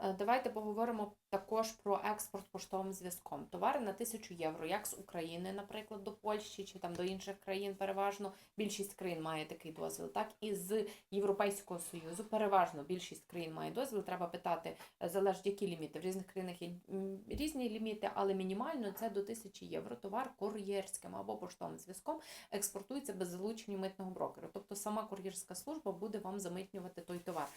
Е, Давайте поговоримо також про експорт поштовим зв'язком. Товари на 1000 євро, як з України, наприклад, до Польщі чи там до інших країн, переважно більшість країн має такий дозвіл, так і з Європейського Союзу. Переважно більшість країн має дозвіл. Треба питати, е, залежить які ліміти. В різних країнах є різні ліміти, але мінімально це до 1000 євро. Товар кур'єрським або поштовим зв'язком експортується без залучення митного брокера. Тобто сама кур'єрська служба буде вам замитнювати той товар.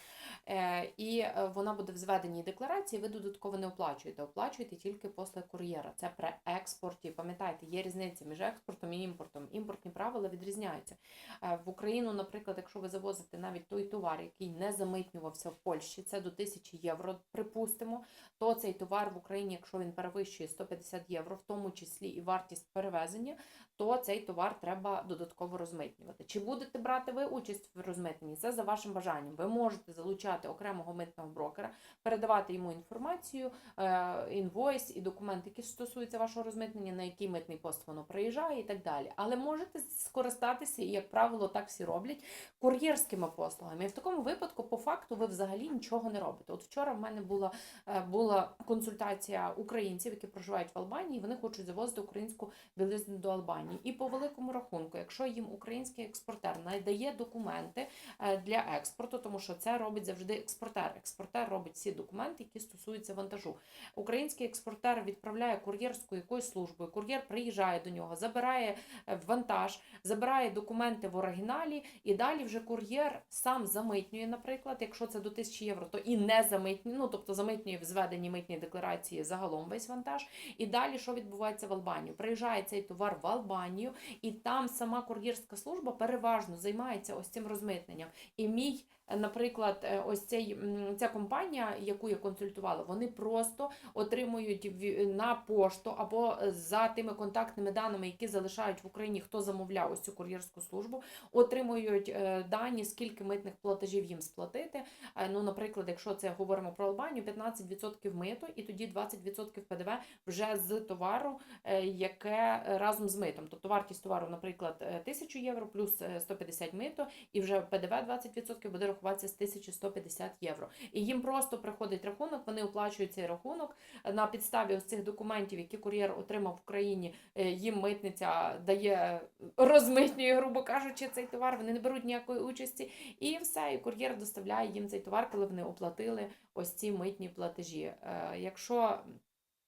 Е, і е, вона буде в зведеній декларації, ви додатково не оплачуєте. Оплачуєте тільки після кур'єра. Це при експорті. Пам'ятайте, є різниця між експортом і імпортом. Імпортні правила відрізняються. Е, В Україну, наприклад, якщо ви завозите навіть той товар, який не замитнювався в Польщі, це до 1000 євро, припустимо, то цей товар в Україні, якщо він перевищує 150 євро, в тому числі і вартість перевезення, то цей товар треба додатково розмитнювати. Чи будете брати ви участь в розмитненні? Це за вашим бажанням. Ви можете залучати окремого митного брокера, передавати йому інформацію, е, інвойс і документи, які стосуються вашого розмитнення, на який митний пост воно приїжджає і так далі. Але можете скористатися, і як правило, так всі роблять, кур'єрськими послугами. І в такому випадку, по факту, ви взагалі нічого не робите. От вчора в мене була, е, була консультація українців, які проживають в Албанії, вони хочуть завозити українську білизну до Албанії. І по великому рахунку, якщо їм український експортер надає документи е, для експорту, тому що це робить завжди експортер. Експортер Експортер робить всі документи, які стосуються вантажу. Український експортер відправляє кур'єрською якоюсь службою. Кур'єр приїжджає до нього, забирає е, вантаж, забирає документи в оригіналі, і далі вже кур'єр сам замитнює, наприклад, якщо це до 1000 євро, то і не замитнює, ну тобто замитнює в зведенні митній декларації загалом весь вантаж. І далі що відбувається в Албанію? Приїжджає цей товар в Албанію, і там сама кур'єрська служба переважно займається ось цим розмитненням. І мій, наприклад, е, ось цей м, ця компанія, яку я консультувала, вони просто отримують на пошту або е, за тими контактними даними, які залишають в Україні, хто замовляв ось цю кур'єрську службу, отримують е, дані, скільки митних платежів їм сплатити. Е, Ну, наприклад, якщо це говоримо про Албанію, 15% мито, і тоді 20% ПДВ вже з товару, яке разом з митом. Тобто вартість товару, наприклад, е, 1000 євро плюс е, 150 мито, і вже ПДВ 20% буде рахуватися з 1150 євро. І їм просто приходить рахунок, вони оплачують цей рахунок Е, на підставі ось цих документів, які кур'єр отримав в Україні. е, Їм митниця дає розмитнює, грубо кажучи, цей товар. Вони не беруть ніякої участі, і все. І кур'єр доставляє їм цей товар, коли вони оплатили ось ці митні платежі. Е, Якщо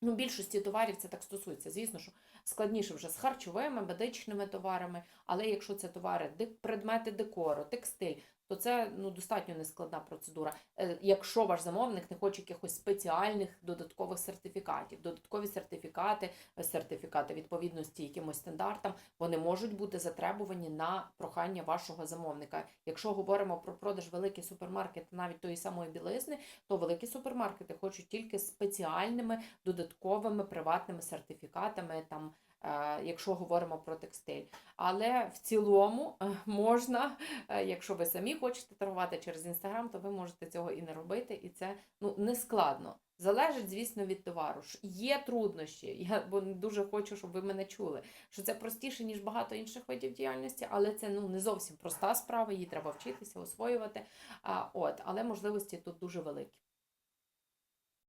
Ну, більшості товарів це так стосується. Звісно, що складніше вже з харчовими, медичними товарами, але якщо це товари, предмети декору, текстиль, то це ну, достатньо нескладна процедура. Е, Якщо ваш замовник не хоче якихось спеціальних додаткових сертифікатів, додаткові сертифікати, е, сертифікати відповідності якимось стандартам, вони можуть бути затребувані на прохання вашого замовника. Якщо говоримо про продаж великих супермаркетів, навіть тої самої білизни, то великі супермаркети хочуть тільки спеціальними додатковими приватними сертифікатами, там, якщо говоримо про текстиль. Але в цілому е, можна, е, якщо ви самі хочете торгувати через інстаграм, то ви можете цього і не робити, і це ну, не складно. Залежить, звісно, від товару. Є труднощі. Я бо дуже хочу, щоб ви мене чули. Що це простіше, ніж багато інших видів діяльності, але це ну не зовсім проста справа, її треба вчитися, освоювати. А, от, але можливості тут дуже великі.